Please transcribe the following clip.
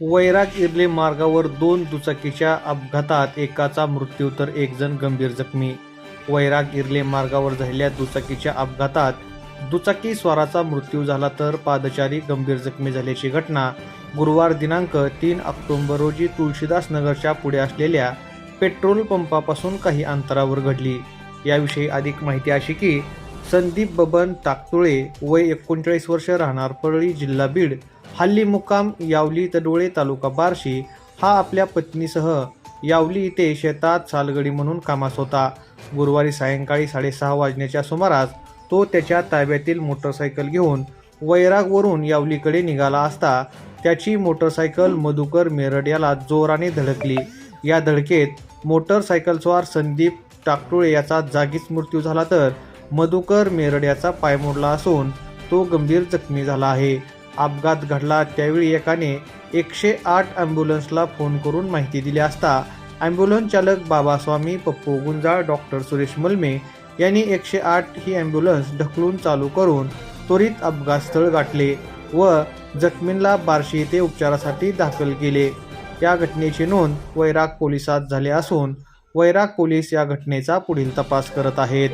वैराग इर्ले मार्गावर दोन दुचाकीच्या अपघातात एकाचा मृत्यू तर एक जण गंभीर जखमी. वैराग इर्ले मार्गावर झालेल्या दुचाकीच्या अपघातात दुचाकी स्वाराचा मृत्यू झाला तर पादचारी गंभीर जखमी झाल्याची घटना गुरुवार दिनांक तीन ऑक्टोबर रोजी तुळशीदास नगरच्या पुढे असलेल्या पेट्रोल पंपापासून काही अंतरावर घडली. याविषयी अधिक माहिती अशी की संदीप बबन ताकतुळे वय एकोणचाळीस वर्ष राहणार परळी जिल्हा बीड हल्ली मुक्काम यावली तडोळे तालुका बार्शी हा आपल्या पत्नीसह यावली इथे शेतात सालगडी म्हणून कामास होता. गुरुवारी सायंकाळी साडेसहा वाजण्याच्या सुमारास तो त्याच्या ताब्यातील मोटरसायकल घेऊन वैरागवरून यावलीकडे निघाला असता त्याची मोटरसायकल मधुकर मेरड याला जोराने धडकली. या धडकेत मोटरसायकलस्वार संदीप टाकटुळे याचा जागीच मृत्यू झाला तर मधुकर मेरड याचा पाय मोडला असून तो गंभीर जखमी झाला आहे. अपघात घडला त्यावेळी एकाने एकशे आठ ॲम्ब्युलन्सला फोन करून माहिती दिली असता ॲम्ब्युलन्स चालक बाबास्वामी पप्पू गुंजाळ डॉक्टर सुरेश मलमे यांनी एकशे आठ ही ॲम्ब्युलन्स ढकलून चालू करून त्वरित अपघातस्थळ गाठले व जखमींना बार्शी येथे उपचारासाठी दाखल केले. या घटनेची नोंद वैराग पोलिसात झाली असून वैराग पोलीस या घटनेचा पुढील तपास करत आहेत.